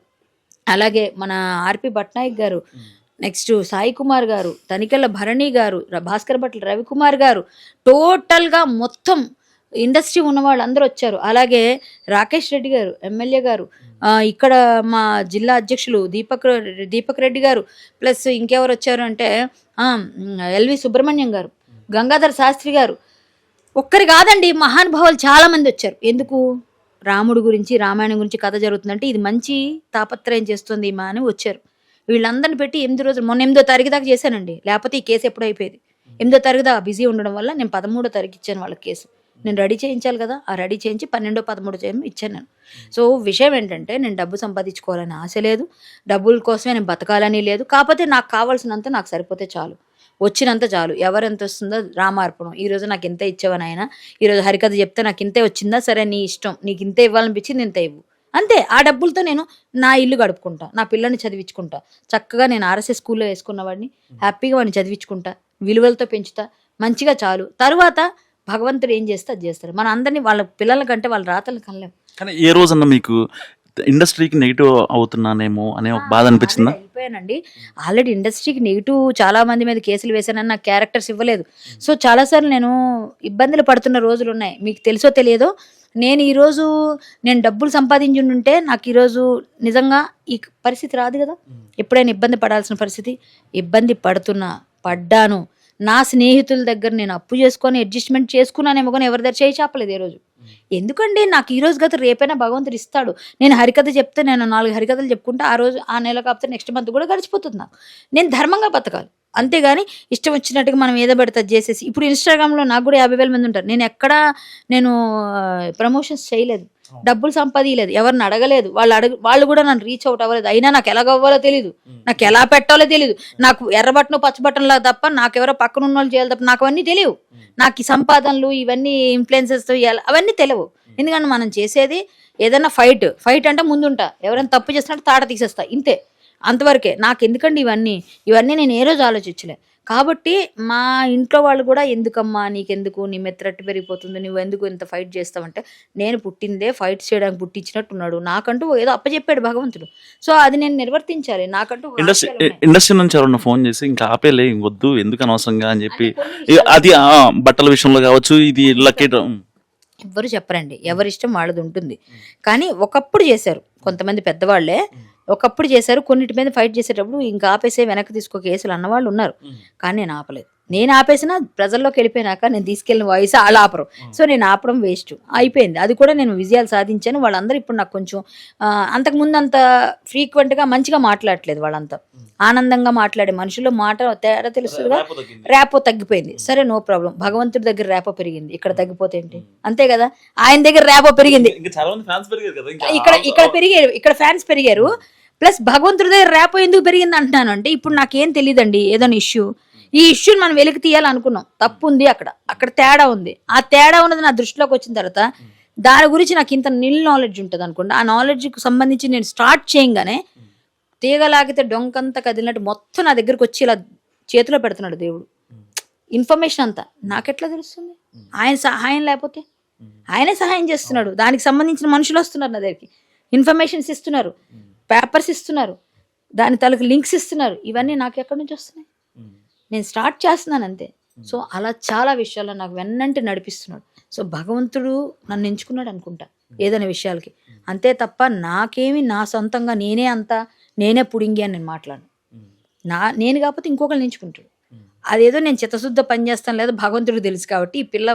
[SPEAKER 3] అలాగే మన ఆర్పి పట్నాయక్ గారు నెక్స్ట్ సాయి కుమార్ గారు తనికెళ్ళ భరణి గారు భాస్కర్ భట్ల రవికుమార్ గారు టోటల్గా మొత్తం ఇండస్ట్రీ ఉన్న వాళ్ళందరూ వచ్చారు. అలాగే రాకేష్ రెడ్డి గారు ఎమ్మెల్యే గారు ఇక్కడ మా జిల్లా అధ్యక్షులు దీపక్ దీపక్ రెడ్డి గారు ప్లస్ ఇంకెవరు వచ్చారు అంటే ఎల్వి సుబ్రహ్మణ్యం గారు గంగాధర్ శాస్త్రి గారు. ఒక్కరి కాదండి మహానుభావులు చాలామంది వచ్చారు. ఎందుకు? రాముడు గురించి రామాయణం గురించి కథ జరుగుతుందంటే ఇది మంచి తాపత్రయం చేస్తుంది మా అని వచ్చారు. వీళ్ళందరిని పెట్టి ఎనిమిది రోజులు మొన్న ఎనిమిదో తారీఖు దాకా చేశానండి. లేకపోతే ఈ కేసు ఎప్పుడు అయిపోయేది. ఎనిమిదో తారీఖు దాకా బిజీ ఉండడం వల్ల నేను పదమూడో తారీఖు ఇచ్చాను వాళ్ళకి కేసు. నేను రెడీ చేయించాలి కదా ఆ రెడీ చేయించి పన్నెండో పదమూడో చేయడం ఇచ్చాను నేను. సో విషయం ఏంటంటే నేను డబ్బు సంపాదించుకోవాలని ఆశ లేదు. డబ్బుల కోసమే నేను బతకాలని లేదు. కాకపోతే నాకు కావాల్సినంత నాకు సరిపోతే చాలు. వచ్చినంత చాలు. ఎవరెంత వస్తుందో రామార్పణం. ఈ రోజు నాకు ఇంత ఇచ్చావని ఆయన ఈరోజు హరికథ చెప్తే నాకు ఇంతే వచ్చిందా? సరే నీ ఇష్టం. నీకు ఇంతే ఇవ్వాలనిపించింది ఇంత ఇవ్వు. అంతే. ఆ డబ్బులతో నేను నా ఇల్లు గడుపుకుంటా. నా పిల్లని చదివించుకుంటా. చక్కగా నేను ఆర్ఎస్ఎస్ స్కూల్లో వేసుకున్న వాడిని. హ్యాపీగా వాడిని చదివించుకుంటా. విలువలతో పెంచుతా. మంచిగా చాలు. తరువాత భగవంతుడు ఏం చేస్తే అది చేస్తారు మన అందరినీ వాళ్ళ పిల్లల కంటే వాళ్ళ రాతలు కనలేం.
[SPEAKER 2] కానీ ఏ రోజన్నా మీకు ఇండస్ట్రీకి నెగిటివ్ అవుతున్నానేమో అనే ఒక బాధ అనిపించిందా?
[SPEAKER 3] ఆల్రెడీ వెళ్ళిపోయానండి ఆల్రెడీ ఇండస్ట్రీకి నెగిటివ్ చాలా మంది మీద కేసులు వేశానని నాకు క్యారెక్టర్స్ ఇవ్వలేదు. సో చాలాసార్లు నేను ఇబ్బందులు పడుతున్న రోజులు ఉన్నాయి. మీకు తెలుసో తెలియదో నేను ఈరోజు నేను డబ్బులు సంపాదించి ఉంటే నాకు ఈరోజు నిజంగా ఈ పరిస్థితి రాదు కదా. ఎప్పుడైనా ఇబ్బంది పడాల్సిన పరిస్థితి ఇబ్బంది పడుతున్నా పడ్డాను. నా స్నేహితుల దగ్గర నేను అప్పు చేసుకొని అడ్జస్ట్మెంట్ చేసుకున్నానేమో కానీ ఎవరి దగ్గర చేయి చెప్పలేదు ఈ రోజు. ఎందుకండి? నాకు ఈ రోజు గత రేపైనా భగవంతుడు ఇస్తాడు. నేను హరికథ చెప్తే నేను నాలుగు హరికథలు చెప్పుకుంటే ఆ రోజు ఆ నెల కాకపోతే నెక్స్ట్ మంత్ కూడా గడిచిపోతుంది నాకు. నేను ధర్మంగా బతకాలి. అంతేగాని ఇష్టం వచ్చినట్టుగా మనం ఏదో పెడతా అది చేసేసి ఇప్పుడు ఇన్స్టాగ్రామ్లో నాకు కూడా యాభై వేల మంది ఉంటారు. నేను ఎక్కడా నేను ప్రమోషన్స్ చేయలేదు. డబ్బులు సంపాదించలేదు ఎవరిని అడగలేదు. వాళ్ళు అడగ వాళ్ళు కూడా నన్ను రీచ్ అవుట్ అవ్వలేదు. అయినా నాకు ఎలా అవ్వాలో తెలియదు నాకు ఎలా పెట్టాలో తెలియదు నాకు ఎర్ర బట్టను పచ్చ బట్టన్లా తప్ప నాకు ఎవరో పక్కన ఉన్న వాళ్ళు చేయాలి తప్ప నాకు అవన్నీ తెలియవు. నాకు ఈ సంపాదనలు ఇవన్నీ ఇన్ఫ్లుయెన్సెస్ అవన్నీ తెలియవు. ఎందుకంటే మనం చేసేది ఏదైనా ఫైట్ ఫైట్ అంటే ముందుంటా. ఎవరైనా తప్పు చేస్తున్నట్టు తాట తీసేస్తా. ఇంతే. అంతవరకే. నాకు ఎందుకండి ఇవన్నీ? ఇవన్నీ నేను ఏ రోజు ఆలోచించలే. కాబట్టి మా ఇంట్లో వాళ్ళు కూడా ఎందుకమ్మా నీకెందుకు? నీ మెత్తరట్టు పెరిగిపోతుంది. నువ్వు ఎందుకు ఇంత ఫైట్ చేస్తావంటే నేను పుట్టిందే ఫైట్ చేయడానికి పుట్టించినట్టున్నాడు. నాకంటూ ఏదో అప్పచెప్పాడు భగవంతుడు. సో అది నేను నిర్వర్తించాలి. నాకంటూ
[SPEAKER 2] ఇండస్ట్రీ నుంచి ఎవరన్నా ఫోన్ చేసి ఇంకా ఆపేలే వద్దు ఎందుకు అనవసరంగా? అని చెప్పి అది బట్టల విషయంలో కావచ్చు ఇది లక్కీ
[SPEAKER 3] ఎవ్వరు చెప్పరండి. ఎవరి ఇష్టం వాళ్ళది ఉంటుంది. కానీ ఒకప్పుడు చేశారు కొంతమంది పెద్దవాళ్ళే ఒకప్పుడు చేశారు కొన్నిటి మీద ఫైట్ చేసేటప్పుడు ఇంకా ఆపేసే వెనక్కి తీసుకో కేసులు అన్నవాళ్ళు ఉన్నారు. కానీ నేను ఆపలేదు. నేను ఆపేసిన ప్రజల్లోకి వెళ్ళిపోయినాక నేను తీసుకెళ్ళిన వాయిస్ వాళ్ళు ఆపరు. సో నేను ఆపడం వేస్ట్ అయిపోయింది. అది కూడా నేను విజయాలు సాధించాను. వాళ్ళందరూ ఇప్పుడు నాకు కొంచెం అంతకుముందు అంత ఫ్రీక్వెంట్గా మంచిగా మాట్లాడట్లేదు వాళ్ళంతా. ఆనందంగా మాట్లాడే మనుషుల్లో మాట తేడా తెలుస్తుందిగా ర్యాపో తగ్గిపోయింది. సరే నో ప్రాబ్లం భగవంతుడి దగ్గర ర్యాపో పెరిగింది. ఇక్కడ తగ్గిపోతే ఏంటి? అంతే కదా. ఆయన దగ్గర ర్యాపో పెరిగింది. ఇక్కడ ఇక్కడ పెరిగారు. ఇక్కడ ఫ్యాన్స్ పెరిగారు. ప్లస్ భగవంతుడిదే ర్యాప్ ఎందుకు పెరిగింది అంటున్నాను అంటే ఇప్పుడు నాకేం తెలియదండి ఏదైనా ఇష్యూ. ఈ ఇష్యూని మనం వెలికి తీయాలనుకున్నాం. తప్పు ఉంది అక్కడ. అక్కడ తేడా ఉంది. ఆ తేడా ఉన్నది నా దృష్టిలోకి వచ్చిన తర్వాత దాని గురించి నాకు ఇంత నిల్ నాలెడ్జ్ ఉంటుంది అనుకోండి. ఆ నాలెడ్జ్కి సంబంధించి నేను స్టార్ట్ చేయంగానే తీగలాగితే డొంకంతా కదిలినట్టు మొత్తం నా దగ్గరకు వచ్చి ఇలా చేతిలో పెడుతున్నాడు దేవుడు. ఇన్ఫర్మేషన్ అంతా. నాకెట్లా తెలుస్తుంది? ఆయన సహాయం లేకపోతే? ఆయనే సహాయం చేస్తున్నాడు. దానికి సంబంధించిన మనుషులు వస్తున్నారు నా దగ్గరికి. ఇన్ఫర్మేషన్స్ ఇస్తున్నారు. పేపర్స్ ఇస్తున్నారు. దాని తలకు లింక్స్ ఇస్తున్నారు. ఇవన్నీ నాకు ఎక్కడి నుంచి వస్తున్నాయి? నేను స్టార్ట్ చేస్తున్నాను అంతే. సో అలా చాలా విషయాల్లో నాకు వెన్నంటి నడిపిస్తున్నాడు. సో భగవంతుడు నన్ను ఎంచుకున్నాడు అనుకుంటా ఏదైనా విషయాలకి. అంతే తప్ప నాకేమి నా సొంతంగా నేనే అంతా నేనే పుడింగి అని నేను మాట్లాడను. నా నేను కాకపోతే ఇంకొకరిని ఎంచుకుంటాడు. అదేదో నేను చిత్తశుద్ధ పని చేస్తాను లేదా భగవంతుడు తెలుసు కాబట్టి ఈ పిల్ల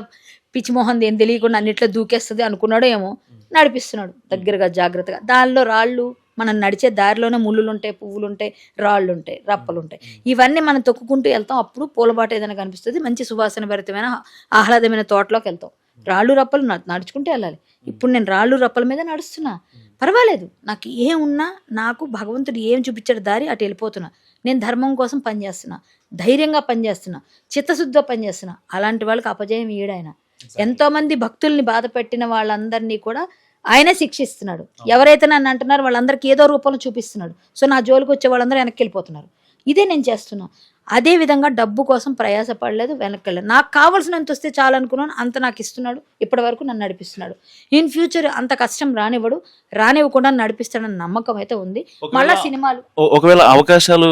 [SPEAKER 3] పిచ్చిమోహన్ ఏం తెలియకుండా అన్నిట్లో దూకేస్తుంది అనుకున్నాడో ఏమో నడిపిస్తున్నాడు దగ్గరగా జాగ్రత్తగా. దానిలో రాళ్ళు మనం నడిచే దారిలోనే ముళ్ళులు ఉంటాయి పువ్వులు ఉంటాయి రాళ్ళు ఉంటాయి రప్పలు ఉంటాయి ఇవన్నీ మనం తొక్కుకుంటూ వెళ్తాం. అప్పుడు పూలబాట ఏదైనా కనిపిస్తుంది మంచి సువాసన భరితమైన ఆహ్లాదమైన తోటలోకి వెళ్తాం. రాళ్ళు రప్పలు నడు- నడుచుకుంటూ వెళ్ళాలి. ఇప్పుడు నేను రాళ్ళు రప్పల మీద నడుస్తున్నా. పర్వాలేదు. నాకు ఏం ఉన్నా నాకు భగవంతుడు ఏం చూపించాడు దారి అటు వెళ్ళిపోతున్నా. నేను ధర్మం కోసం పనిచేస్తున్నా ధైర్యంగా పనిచేస్తున్నా చిత్తశుద్ధ పనిచేస్తున్నా అలాంటి వాళ్ళకి అపజయం ఈడాయన. ఎంతో మంది భక్తుల్ని బాధ పెట్టిన వాళ్ళందరినీ కూడా ఆయనే శిక్షిస్తున్నాడు. ఎవరైతే నన్ను అంటున్నారో వాళ్ళందరికీ ఏదో రూపంలో చూపిస్తున్నాడు. సో నా జోలికి వచ్చే వాళ్ళందరూ వెనక్కి వెళ్ళిపోతున్నారు. ఇదే నేను చేస్తున్నా. అదే విధంగా డబ్బు కోసం ప్రయాసపడలేదు వెనక్కి వెళ్ళలేదు. నాకు కావాల్సినంత వస్తే చాలు అనుకున్నాను అంత నాకు ఇస్తున్నాడు. ఇప్పటి వరకు నన్ను నడిపిస్తున్నాడు. ఇన్ ఫ్యూచర్ అంత కష్టం రానివ్వడు రానివ్వకుండా నడిపిస్తాడన్న నమ్మకం అయితే ఉంది. మళ్ళా సినిమాలు
[SPEAKER 2] ఒకవేళ అవకాశాలు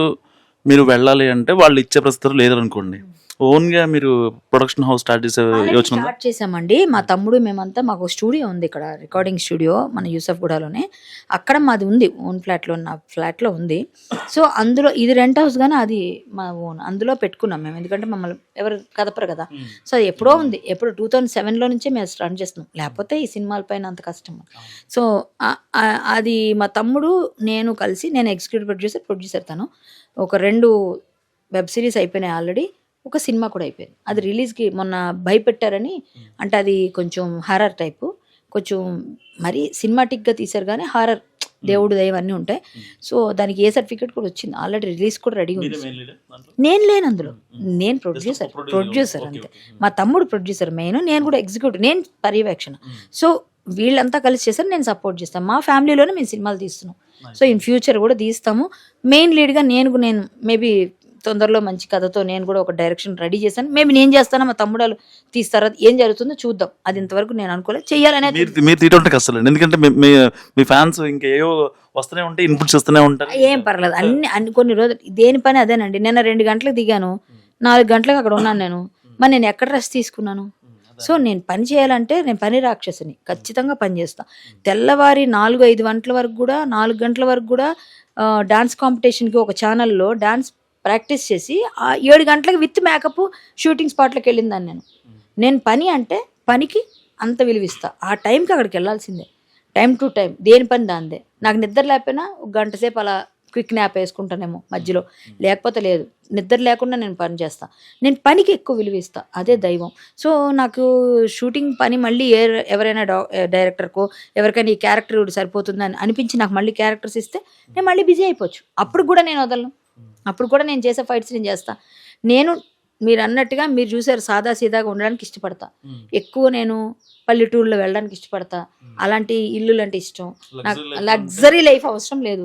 [SPEAKER 2] మీరు వెళ్ళాలి అంటే వాళ్ళు ఇచ్చే పరిస్థితులు లేదనుకోండి. ఓన్గా మీరు ప్రొడక్షన్ హౌస్ స్టార్ట్ చేసే యోచన ఉందా?
[SPEAKER 3] స్టార్ట్ చేసామండి. మా తమ్ముడు మేమంతా మాకు స్టూడియో ఉంది ఇక్కడ రికార్డింగ్ స్టూడియో మన యూసఫ్ గూడలోనే. అక్కడ మాది ఉంది ఓన్ ఫ్లాట్లో నా ఫ్లాట్లో ఉంది. సో అందులో ఇది రెంట్ హౌస్ కానీ అది మా ఓన్ అందులో పెట్టుకున్నాం మేము. ఎందుకంటే మమ్మల్ని ఎవరు కదపరు కదా. సో అది ఎప్పుడో ఉంది. ఎప్పుడు టూ థౌజండ్ సెవెన్లో నుంచే మేము స్టార్ట్ చేస్తున్నాం. లేకపోతే ఈ సినిమాల పైన అంత కష్టం. సో అది మా తమ్ముడు నేను కలిసి నేను ఎగ్జిక్యూటివ్ ప్రొడ్యూసర్ ప్రొడ్యూసర్ తను. ఒక రెండు వెబ్ సిరీస్ అయిపోయినాయి ఆల్రెడీ. ఒక సినిమా కూడా అయిపోయింది. అది రిలీజ్కి మొన్న భయపెట్టారని అంటే అది కొంచెం హారర్ టైపు. కొంచెం మరి సినిమాటిక్గా తీశారు కానీ హారర్ దేవుడు దైవం అన్నీ ఉంటాయి. సో దానికి ఏ సర్టిఫికేట్ కూడా వచ్చింది. ఆల్రెడీ రిలీజ్ కూడా రెడీగా ఉంది. నేను లేను అందులో. నేను ప్రొడ్యూసర్ ప్రొడ్యూసర్ అంతే. మా తమ్ముడు ప్రొడ్యూసర్ మెయిన్. నేను కూడా ఎగ్జిక్యూటివ్ నేను పర్యవేక్షణ. సో వీళ్ళంతా కలిసి చేశారు నేను సపోర్ట్ చేస్తాను. మా ఫ్యామిలీలోనే మేము సినిమాలు తీస్తున్నాం. సో ఇన్ ఫ్యూచర్ కూడా తీస్తాము. మెయిన్ లీడ్గా నేను నేను మేబీ తొందరలో మంచి కథతో నేను కూడా ఒక డైరెక్షన్ రెడీ చేశాను. మేబీ నేను చేస్తాను మా తమ్ముడాలు తీస్తారా ఏం జరుగుతుందో చూద్దాం. అది ఇంతవరకు నేను అనుకోలేదు. చెయ్యాలనే
[SPEAKER 2] మీరు తీయటం కష్టం ఎందుకంటే మీ- ఫ్యాన్స్ ఇంకా ఏవో వస్తూనే ఉంటాయి ఇన్పుట్స్ వస్తూనే ఉంటారు
[SPEAKER 3] ఏం పర్లేదు. అన్ని అన్ని కొన్ని రోజులు దేని పని అదేనండి. నిన్న రెండు గంటలకు దిగాను. నాలుగు గంటలకు అక్కడ ఉన్నాను నేను. మరి నేను ఎక్కడ రెస్ట్ తీసుకున్నాను? సో నేను పని చేయాలంటే నేను పని రాక్షసుని. ఖచ్చితంగా పని చేస్తా. తెల్లవారి నాలుగు ఐదు గంటల వరకు కూడా నాలుగు గంటల వరకు కూడా డాన్స్ కాంపిటీషన్కి ఒక ఛానల్లో డాన్స్ ప్రాక్టీస్ చేసి ఆ ఏడు గంటలకు విత్ మేకప్ షూటింగ్ స్పాట్లోకి వెళ్ళిందాన్ని నేను. నేను పని అంటే పనికి అంత విలువిస్తా. ఆ టైంకి అక్కడికి వెళ్ళాల్సిందే. Time to time. దేని పని దాందే. నాకు నిద్ర లేకపోయినా ఒక గంట సేపు అలా క్విక్ న్యాప్ వేసుకుంటానేమో మధ్యలో. లేకపోతే లేదు. నిద్ర లేకుండా నేను పని చేస్తాను నేను పనికి ఎక్కువ విలువ అదే దైవం. సో నాకు షూటింగ్ పని మళ్ళీ ఏ ఎవరైనా డా డైరెక్టర్కో ఎవరికైనా ఈ క్యారెక్టర్ సరిపోతుందని అనిపించి నాకు మళ్ళీ క్యారెక్టర్స్ ఇస్తే నేను మళ్ళీ బిజీ అయిపోవచ్చు. అప్పుడు కూడా నేను వదలను. అప్పుడు కూడా నేను చేసే ఫైట్స్ నేను చేస్తా. నేను మీరు అన్నట్టుగా మీరు చూసారు సాదా సీదాగా ఉండడానికి ఇష్టపడతా. ఎక్కువ నేను పల్లెటూరులో వెళ్ళడానికి ఇష్టపడతా. అలాంటి ఇల్లులు అంటే ఇష్టం నాకు లగ్జరీ లైఫ్ అవసరం లేదు.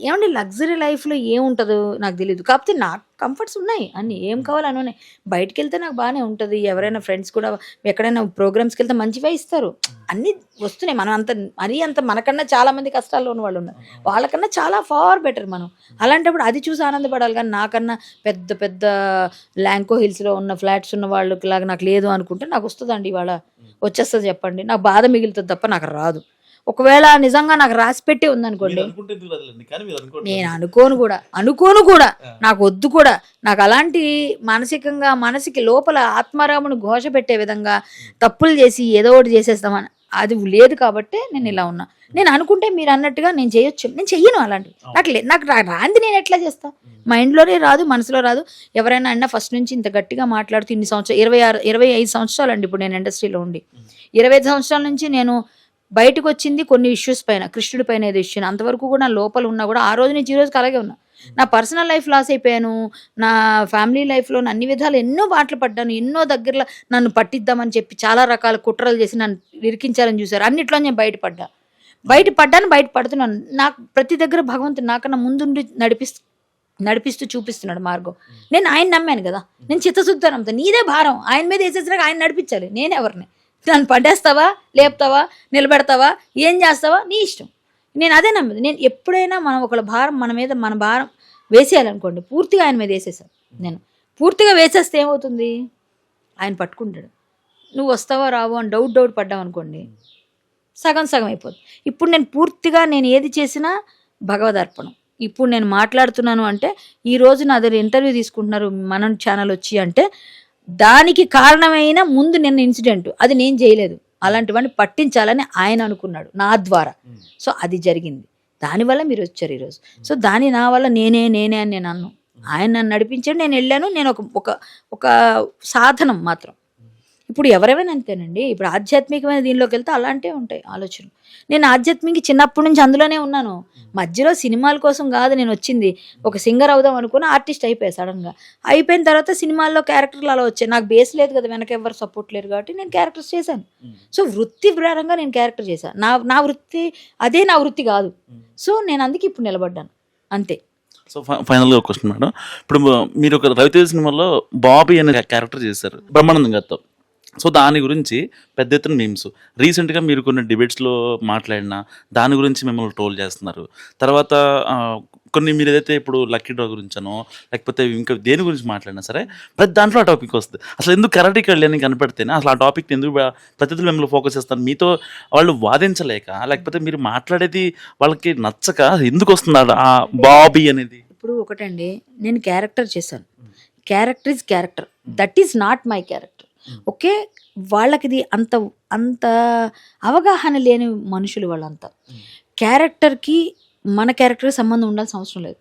[SPEAKER 3] ఏమండి లగ్జరీ లైఫ్లో ఏముంటుందో నాకు తెలియదు కాకపోతే నాకు కంఫర్ట్స్ ఉన్నాయి. అన్ని ఏం కావాలో అని ఉన్నాయి. బయటికి వెళ్తే నాకు బాగానే ఉంటుంది. ఎవరైనా ఫ్రెండ్స్ కూడా ఎక్కడైనా ప్రోగ్రామ్స్కి వెళ్తే మంచివే ఇస్తారు. అన్నీ వస్తున్నాయి. మనం అంత మరీ అంత మనకన్నా చాలా మంది కష్టాల్లో ఉన్న వాళ్ళు ఉన్నారు. వాళ్ళకన్నా చాలా ఫార్ బెటర్ మనం. అలాంటప్పుడు అది చూసి ఆనందపడాలి కానీ నాకన్నా పెద్ద పెద్ద ల్యాంకో హిల్స్లో ఉన్న ఫ్లాట్స్ ఉన్న వాళ్ళకి లాగా నాకు లేదు అనుకుంటే నాకు వస్తుందండి ఇవాళ. వచ్చేస్తుంది చెప్పండి. నాకు బాధ మిగులుతుంది తప్ప నాకు రాదు. ఒకవేళ నిజంగా నాకు రాసి పెట్టి ఉందనుకోండి. నేను అనుకోను కూడా అనుకోను కూడా నాకు వద్దు కూడా. నాకు అలాంటి మానసికంగా మనసుకి లోపల ఆత్మారామును ఘోష పెట్టే విధంగా తప్పులు చేసి ఏదో ఒకటి చేసేస్తామని అది లేదు కాబట్టి నేను ఇలా ఉన్నా. నేను అనుకుంటే మీరు అన్నట్టుగా నేను చేయొచ్చు. నేను చెయ్యను అలాంటివి. నాకు లే నాకు రాంది నేను ఎట్లా చేస్తా? మైండ్లోనే రాదు మనసులో రాదు. ఎవరైనా అన్నా ఫస్ట్ నుంచి ఇంత గట్టిగా మాట్లాడుతూ ఇన్ని సంవత్సరాలు ఇరవై ఆరు ఇరవై ఐదు సంవత్సరాలు అండి ఇప్పుడు నేను ఇండస్ట్రీలో ఉండి. ఇరవై ఐదు సంవత్సరాల నుంచి నేను బయటకు వచ్చింది కొన్ని ఇష్యూస్ పైన కృష్ణుడి పైన ఏదో ఇష్యూ అంతవరకు కూడా నా లోపల ఉన్నా కూడా ఆ రోజు నుంచి ఈ రోజుకి అలాగే ఉన్నా. నా పర్సనల్ లైఫ్ లాస్ అయిపోయాను. నా ఫ్యామిలీ లైఫ్లో అన్ని విధాలు ఎన్నో బాటలు పడ్డాను. ఎన్నో దగ్గరలో నన్ను పట్టిద్దామని చెప్పి చాలా రకాల కుట్రలు చేసి నన్ను ఇరికించాలని చూశారు. అన్నిట్లో నేను బయటపడ్డా. బయట పడ్డాను బయట పడుతున్నాను నాకు ప్రతి దగ్గర భగవంతుడు నాకన్నా ముందుండి నడిపిస్తూ నడిపిస్తూ చూపిస్తున్నాడు మార్గం. నేను ఆయన నమ్మాను కదా. నేను చిత్తశుద్ధి నమ్ముతాను నీదే భారం. ఆయన మీద వేసేసినాక ఆయన నడిపించాలి. నేను ఎవరిని నన్ను పడ్డేస్తావా లేపుతావా? నిలబెడతావా? ఏం చేస్తావా? నీ ఇష్టం. నేను అదే నమ్మదు. నేను ఎప్పుడైనా మనం ఒకళ్ళ భారం మన మీద మన భారం వేసేయాలనుకోండి. పూర్తిగా ఆయన మీద వేసేసాను నేను. పూర్తిగా వేసేస్తే ఏమవుతుంది? ఆయన పట్టుకుంటాడు. నువ్వు వస్తావా? రావు? అని డౌట్ డౌట్ పడ్డావు అనుకోండి. సగం సగం అయిపోతుంది ఇప్పుడు నేను పూర్తిగా నేను ఏది చేసినా భగవదర్పణం ఇప్పుడు నేను మాట్లాడుతున్నాను అంటే ఈరోజు నా దగ్గర ఇంటర్వ్యూ తీసుకుంటున్నారు మనం ఛానల్ వచ్చి అంటే దానికి కారణమైన ముందు నిన్న ఇన్సిడెంట్ అది నేను చేయలేదు. అలాంటివన్నీ పట్టించాలని ఆయన అనుకున్నాడు నా ద్వారా. సో అది జరిగింది. దానివల్ల మీరు వచ్చారు ఈరోజు. సో దాని నా వల్ల నేనే నేనే అని నేను అన్ను. ఆయన నన్ను నడిపించాడు నేను వెళ్ళాను. నేను ఒక ఒక ఒక సాధనం మాత్రం. ఇప్పుడు ఎవరైనా అంతేనండి. ఇప్పుడు ఆధ్యాత్మికమైన దీనిలోకి వెళ్తే అలాంటివి ఉంటాయి ఆలోచనలు. నేను ఆధ్యాత్మిక చిన్నప్పటి నుంచి అందులోనే ఉన్నాను. మధ్యలో సినిమాల కోసం కాదు నేను వచ్చింది. ఒక సింగర్ అవుదాం అనుకుని ఆర్టిస్ట్ అయిపోయా సడన్గా అయిపోయిన తర్వాత సినిమాల్లో క్యారెక్టర్లు అలా వచ్చాయి. నాకు బేస్ లేదు కదా వెనక ఎవరు సపోర్ట్ లేరు కాబట్టి నేను క్యారెక్టర్స్ చేశాను. సో వృత్తి పరంగా నేను క్యారెక్టర్ చేశాను నా నా వృత్తి అదే నా వృత్తి కాదు. సో నేను అందుకే ఇప్పుడు నిలబడ్డాను. అంతే.
[SPEAKER 2] సో ఫైనల్గా ఒక క్వశ్చన్ మేడం. ఇప్పుడు మీరు ఒక రవితేజ సినిమాలో బాబీ అనే క్యారెక్టర్ చేశారు. బ్రహ్మానందం గారితో. సో దాని గురించి పెద్ద ఎత్తున మీమ్స్. రీసెంట్గా మీరు కొన్ని డిబేట్స్లో మాట్లాడిన దాని గురించి మిమ్మల్ని ట్రోల్ చేస్తున్నారు. తర్వాత కొన్ని మీరు ఏదైతే ఇప్పుడు లక్కీ డ్రా గురించనో లేకపోతే ఇంకా దేని గురించి మాట్లాడినా సరే ప్రతి దాంట్లో ఆ టాపిక్ వస్తుంది. అసలు ఎందుకు కరాటే వెళ్ళాను కనపడితేనే అసలు ఆ టాపిక్ ఎందుకు ప్రతిదీ మిమ్మల్ని ఫోకస్ చేస్తాను మీతో వాళ్ళు వాదించలేక లేకపోతే మీరు మాట్లాడేది వాళ్ళకి నచ్చక ఎందుకు వస్తున్నారు ఆ బాబీ అనేది?
[SPEAKER 3] ఇప్పుడు ఒకటండి నేను క్యారెక్టర్ చేశాను. Character is character. That is not my character. Okay? వాళ్ళకి ఇది అంత అంత అవగాహన లేని మనుషులు వాళ్ళంతా. క్యారెక్టర్కి మన క్యారెక్టర్కి సంబంధం ఉండాల్సిన అవసరం లేదు.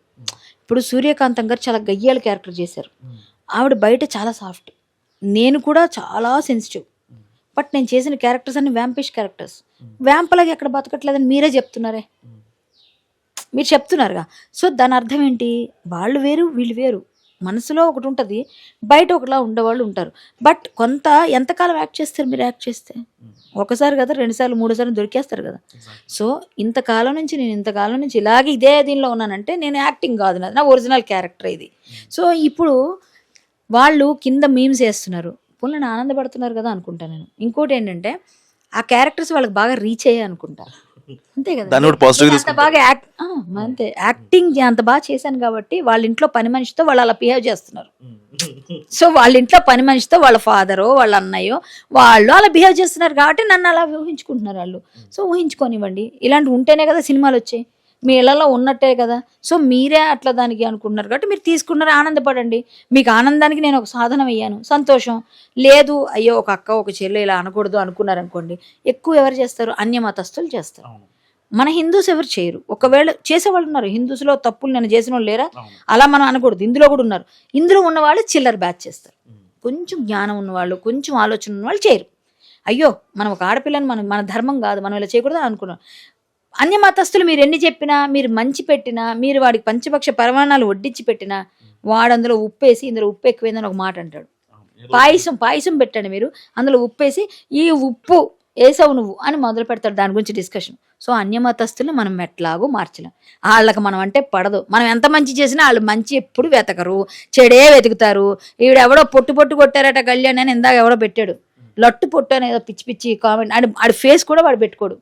[SPEAKER 3] ఇప్పుడు సూర్యకాంతం గారు చాలా గయ్యాల క్యారెక్టర్ చేశారు. ఆవిడ బయట చాలా సాఫ్ట్. నేను కూడా చాలా సెన్సిటివ్. బట్ నేను చేసిన క్యారెక్టర్స్ అన్ని వ్యాంపిష్ క్యారెక్టర్స్. వ్యాంపలాగా ఎక్కడ బతకట్లేదని మీరే చెప్తున్నారే? మీరు చెప్తున్నారుగా. సో దాని అర్థం ఏంటి? వాళ్ళు వేరు వీళ్ళు వేరు. మనసులో ఒకటి ఉంటుంది బయట ఒకలా ఉండేవాళ్ళు ఉంటారు. బట్ కొంత ఎంతకాలం యాక్ట్ చేస్తారు మీరు యాక్ట్ చేస్తే? ఒకసారి కదా రెండుసార్లు మూడుసార్లు దొరికేస్తారు కదా. సో ఇంతకాలం నుంచి నేను ఇంతకాలం నుంచి ఇలాగే ఇదే దీనిలో ఉన్నానంటే నేను యాక్టింగ్ కాదు నాది నా ఒరిజినల్ క్యారెక్టర్ ఇది. సో ఇప్పుడు వాళ్ళు కింద మీమ్స్ వేస్తున్నారు. పుల్ల ఆనందపడుతున్నారు కదా అనుకుంటా నేను. ఇంకోటి ఏంటంటే ఆ క్యారెక్టర్స్ వాళ్ళకి బాగా రీచ్ అయ్యాయి అనుకుంటా అంతే కదా
[SPEAKER 2] దాన్ని పాజిటివ్
[SPEAKER 3] బాగా యాక్ట్ అంతే. యాక్టింగ్ అంత బాగా చేశాను కాబట్టి వాళ్ళ ఇంట్లో పని మనిషితో వాళ్ళు అలా బిహేవ్ చేస్తున్నారు. సో వాళ్ళ ఇంట్లో పని మనిషితో వాళ్ళ ఫాదరో వాళ్ళ అన్నయ్యో వాళ్ళు అలా బిహేవ్ చేస్తున్నారు కాబట్టి నన్ను అలా ఊహించుకుంటున్నారు వాళ్ళు. సో ఊహించుకోనివ్వండి. ఇలాంటి ఉంటేనే కదా సినిమాలు వచ్చాయి. మీ ఇళ్ళలో ఉన్నట్టే కదా. సో మీరే అట్లా దానికి అనుకుంటున్నారు. కాబట్టి మీరు తీసుకున్నారు ఆనందపడండి. మీకు ఆనందానికి నేను ఒక సాధనం అయ్యాను. సంతోషం. లేదు అయ్యో ఒక అక్క ఒక చెల్లె ఇలా అనకూడదు అనుకున్నారు అనుకోండి ఎక్కువ ఎవరు చేస్తారు? అన్య మతస్థులు చేస్తారు మన హిందూస్ ఎవరు చేయరు. ఒకవేళ చేసేవాళ్ళు ఉన్నారు. హిందూస్లో తప్పులు నేను చేసిన వాళ్ళు లేరా అలా మనం అనకూడదు. ఇందులో కూడా ఉన్నారు. ఇందులో ఉన్నవాళ్ళు చిల్లర బ్యాచ్ చేస్తారు. కొంచెం జ్ఞానం ఉన్నవాళ్ళు కొంచెం ఆలోచన ఉన్నవాళ్ళు చేయరు. అయ్యో మనం ఒక ఆడపిల్లని మనం మన ధర్మం కాదు. మనం ఇలా చేయకూడదు అని అనుకున్నాం. అన్య మతస్థులు మీరు ఎన్ని చెప్పినా మీరు మంచి పెట్టినా మీరు వాడికి పంచపక్ష పరమాణాలు వడ్డించి పెట్టినా వాడు అందులో ఉప్పేసి ఇందులో ఉప్పు ఎక్కువైందని ఒక మాట అంటాడు. పాయసం పాయసం పెట్టండి మీరు. అందులో ఉప్పేసి ఈ ఉప్పు వేసావు నువ్వు అని మొదలు పెడతాడు దాని గురించి డిస్కషన్. సో అన్యమతస్తులు మనం ఎట్లాగో మార్చలేం. వాళ్ళకి మనం అంటే పడదు. మనం ఎంత మంచి చేసినా వాళ్ళు మంచి ఎప్పుడు వెతకరు. చెడే వెతుకుతారు. ఈవిడెవడో పొట్టు పొట్టు కొట్టారట కళ్యాణ్ అని ఇందాక ఎవడో పెట్టాడు. లట్టు పొట్టు అని ఏదో పిచ్చి పిచ్చి కామెంట్. ఆడి ఆడి ఫేస్ కూడా వాడు పెట్టుకోడు.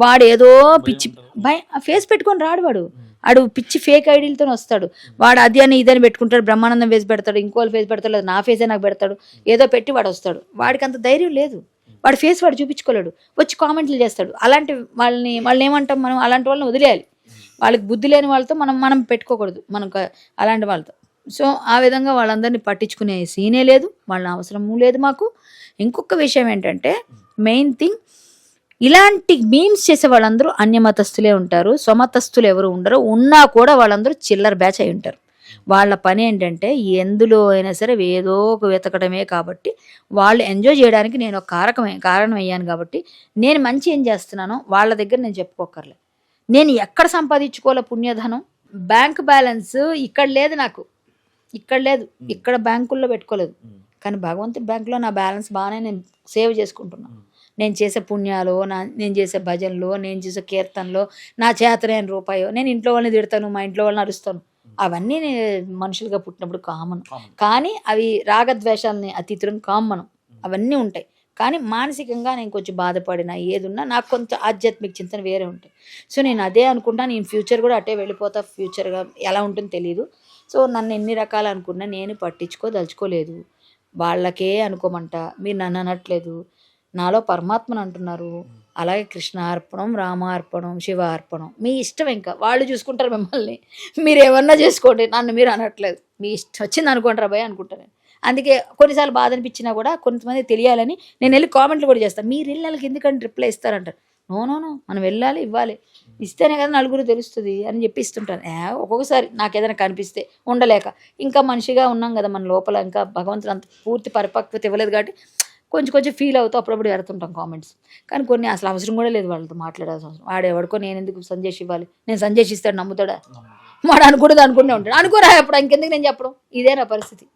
[SPEAKER 3] వాడు ఏదో పిచ్చి భయ ఫేస్ పెట్టుకొని రాడు వాడు. ఆడు పిచ్చి ఫేక్ ఐడీలతో వస్తాడు. వాడు అది అని ఇదని పెట్టుకుంటాడు బ్రహ్మానందం ఫేస్ పెడతాడు ఇంకోళ్ళు ఫేస్ పెడతాడు లేదా నా ఫేసే నాకు పెడతాడు ఏదో పెట్టి వాడు వస్తాడు. వాడికి అంత ధైర్యం లేదు. వాడి ఫేస్ వాడు చూపించుకోలేడు. వచ్చి కామెంట్లు చేస్తాడు. అలాంటి వాళ్ళని వాళ్ళని ఏమంటాం మనం? అలాంటి వాళ్ళని వదిలేయాలి. వాళ్ళకి బుద్ధి లేని వాళ్ళతో మనం మనం పెట్టుకోకూడదు. మనం అలాంటి వాళ్ళతో. సో ఆ విధంగా వాళ్ళందరినీ పట్టించుకునే సీనే లేదు. వాళ్ళ అవసరము లేదు మాకు. ఇంకొక విషయం ఏంటంటే మెయిన్ థింగ్ ఇలాంటి మీమ్స్ చేసే వాళ్ళందరూ అన్యమతస్తులే ఉంటారు స్వమతస్తులు ఎవరు ఉండరు ఉన్నా కూడా వాళ్ళందరూ చిల్లర బ్యాచ్ అయి ఉంటారు. వాళ్ళ పని ఏంటంటే ఎందులో అయినా సరే ఏదో ఒక వెతకడమే కాబట్టి వాళ్ళు ఎంజాయ్ చేయడానికి నేను ఒక కారకమే కారణం అయ్యాను కాబట్టి నేను మంచి ఏం చేస్తున్నానో వాళ్ళ దగ్గర నేను చెప్పుకోకర్లే నేను ఎక్కడ సంపాదించుకోలే పుణ్యధనం బ్యాంక్ బ్యాలెన్స్ ఇక్కడ లేదు నాకు. ఇక్కడ లేదు. ఇక్కడ బ్యాంకుల్లో పెట్టుకోలేదు. కానీ భగవంతుడి బ్యాంకులో నా బ్యాలెన్స్ బాగానే నేను సేవ్ చేసుకుంటున్నాను నేను చేసే పుణ్యాలు నా నేను చేసే భజనలు నేను చేసే కీర్తనలు నా చేతనైన రూపాయో నేను ఇంట్లో వాళ్ళని తిడతాను మా ఇంట్లో వాళ్ళని అరుస్తాను. అవన్నీ మనుషులుగా పుట్టినప్పుడు కామన్. కానీ అవి రాగద్వేషాలని అతీతులం కామన్. అవన్నీ ఉంటాయి. కానీ మానసికంగా నేను కొంచెం బాధపడినా ఏదున్నా నాకు కొంత ఆధ్యాత్మిక చింతన వేరే ఉంటాయి. సో నేను అదే అనుకుంటా నేను ఫ్యూచర్ కూడా అటే వెళ్ళిపోతా ఫ్యూచర్గా ఎలా ఉంటుందో తెలియదు సో నన్ను ఎన్ని రకాలు అనుకున్నా నేను పట్టించుకోదలుచుకోలేదు. వాళ్ళకే అనుకోమంట మీరు నన్ను అనట్లేదు. నాలో పరమాత్మను అంటున్నారు అలాగే కృష్ణ అర్పణం రామ అర్పణం శివ అర్పణం. మీ ఇష్టం ఇంకా. వాళ్ళు చూసుకుంటారు మిమ్మల్ని. మీరు ఏమన్నా చేసుకోండి. నన్ను మీరు అనట్లేదు. మీ ఇష్టం వచ్చింది అనుకుంటారా భయ అనుకుంటాను అందుకే కొన్నిసార్లు బాధ అనిపించినా కూడా కొంతమంది తెలియాలని నేను వెళ్ళి కామెంట్లు కూడా చేస్తాను మీరు వెళ్ళి ఎందుకంటే రిప్లై ఇస్తారంటారు? No no no. మనం వెళ్ళాలి ఇవ్వాలి. ఇస్తేనే కదా నలుగురు తెలుస్తుంది అని చెప్పి ఇస్తుంటాను. ఏ, ఒక్కొక్కసారి నాకు ఏదైనా కనిపిస్తే ఉండలేక. ఇంకా మనిషిగా ఉన్నాం కదా మన లోపల. ఇంకా భగవంతుడు అంత పూర్తి పరిపక్వత ఇవ్వలేదు కాబట్టి కొంచెం కొంచెం ఫీల్ అవుతూ అప్పుడప్పుడు పెడుతుంటాం కామెంట్స్ కానీ కొన్ని అసలు అవసరం కూడా లేదు వాళ్ళతో మాట్లాడాల్సిన అవసరం. వాడు ఎవడికో నేను ఎందుకు సందేశ్ ఇవ్వాలి? నేను సందేశ్ ఇస్తాడు నమ్ముతాడా? వాడు అనుకుంటుంది అనుకుంటే ఉంటాడు. అనుకోరా అప్పుడు ఇంకెందుకు నేను చెప్పడం? ఇదే నా పరిస్థితి.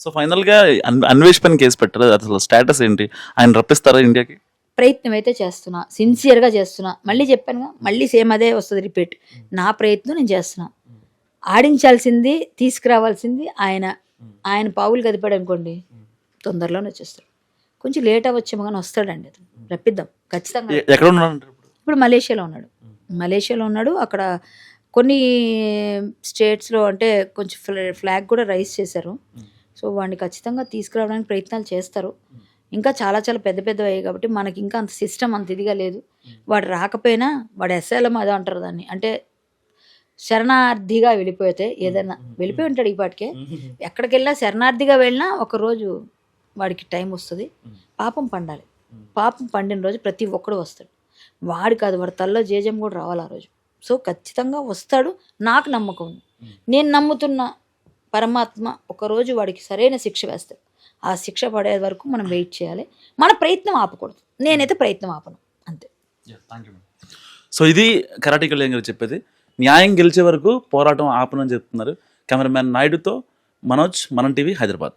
[SPEAKER 2] సో ఫైనల్గా అన్- అన్వేష్ పైన కేసు పెట్టారు? అసలు స్టేటస్ ఏంటి? ఆయన రప్పిస్తారా ఇండియాకి?
[SPEAKER 3] ప్రయత్నం అయితే చేస్తున్నా. సిన్సియర్గా చేస్తున్నా. మళ్ళీ చెప్పానుగా మళ్ళీ సేమ్ అదే వస్తుంది రిపీట్ నా ప్రయత్నం నేను చేస్తున్నా. ఆడించాల్సింది తీసుకురావాల్సింది ఆయన. ఆయన పావులు కదిపాడు అనుకోండి తొందరలోనే వచ్చేస్తాడు. కొంచెం లేట్ అవ్వచ్చేమో కానీ వస్తాడండి అతను. రప్పిద్దాం. ఖచ్చితంగా
[SPEAKER 2] ఎక్కడ
[SPEAKER 3] ఇప్పుడు? మలేషియాలో ఉన్నాడు. మలేషియాలో ఉన్నాడు. అక్కడ కొన్ని స్టేట్స్లో అంటే కొంచెం ఫ్లా- ఫ్లాగ్ కూడా రైజ్ చేశారు. సో వాడిని ఖచ్చితంగా తీసుకురావడానికి ప్రయత్నాలు చేస్తారు. ఇంకా చాలా చాలా పెద్ద పెద్ద అయ్యాయి కాబట్టి మనకి ఇంకా అంత సిస్టమ్ అంత ఇదిగా లేదు. వాడు రాకపోయినా వాడు ఎస్ఎల్ఎం అదే అంటారు దాన్ని. అంటే శరణార్థిగా వెళ్ళిపోతే ఏదైనా వెళ్ళిపోయి ఉంటాడు ఈ పాటికే. ఎక్కడికి వెళ్ళినా శరణార్థిగా వెళ్ళినా ఒక రోజు వాడికి టైం వస్తుంది. పాపం పండాలి. పాపం పండిన రోజు ప్రతి ఒక్కడు వస్తాడు. వాడు కాదు వాడి తల్లో జేజం కూడా రావాలి ఆ రోజు. సో ఖచ్చితంగా వస్తాడు. నాకు నమ్మకం ఉంది. నేను నమ్ముతున్న పరమాత్మ ఒక రోజు వాడికి సరైన శిక్ష వేస్తాడు. ఆ శిక్ష పడే వరకు మనం వెయిట్ చేయాలి. మన ప్రయత్నం ఆపకూడదు. నేనైతే ప్రయత్నం ఆపను. అంతే.
[SPEAKER 2] సో ఇది కరాటీ కళ్యాణ్ గారు చెప్పేది. న్యాయం గెలిచే వరకు పోరాటం ఆపనని చెప్తున్నారు కెమెరామ్యాన్ నాయుడుతో మనోజ్ మనం టీవీ హైదరాబాద్.